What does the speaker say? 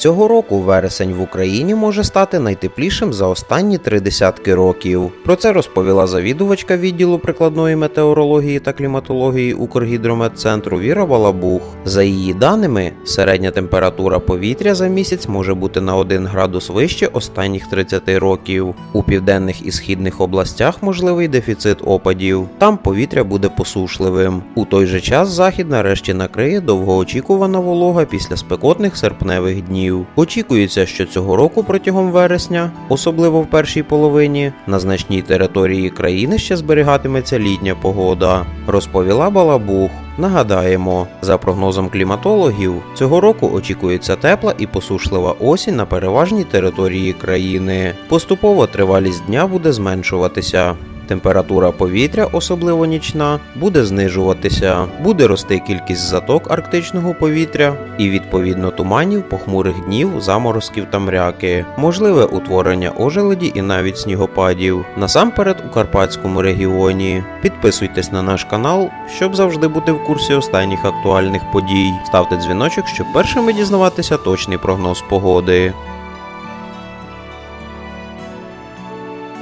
Цього року вересень в Україні може стати найтеплішим за останні три десятки років. Про це розповіла завідувачка відділу прикладної метеорології та кліматології Укргідрометцентру Віра Балабух. За її даними, середня температура повітря за місяць може бути на 1 градус вище останніх 30 років. У південних і східних областях можливий дефіцит опадів. Там повітря буде посушливим. У той же час захід нарешті накриє довгоочікувана волога після спекотних серпневих днів. Очікується, що цього року протягом вересня, особливо в першій половині, на значній території країни ще зберігатиметься літня погода, розповіла Балабух. Нагадаємо, за прогнозом кліматологів, цього року очікується тепла і посушлива осінь на переважній території країни. Поступово тривалість дня буде зменшуватися. Температура повітря, особливо нічна, буде знижуватися, буде рости кількість заток арктичного повітря і відповідно туманів, похмурих днів, заморозків та мряки, можливе утворення ожеледі і навіть снігопадів. Насамперед у Карпатському регіоні. Підписуйтесь на наш канал, щоб завжди бути в курсі останніх актуальних подій. Ставте дзвіночок, щоб першими дізнаватися точний прогноз погоди.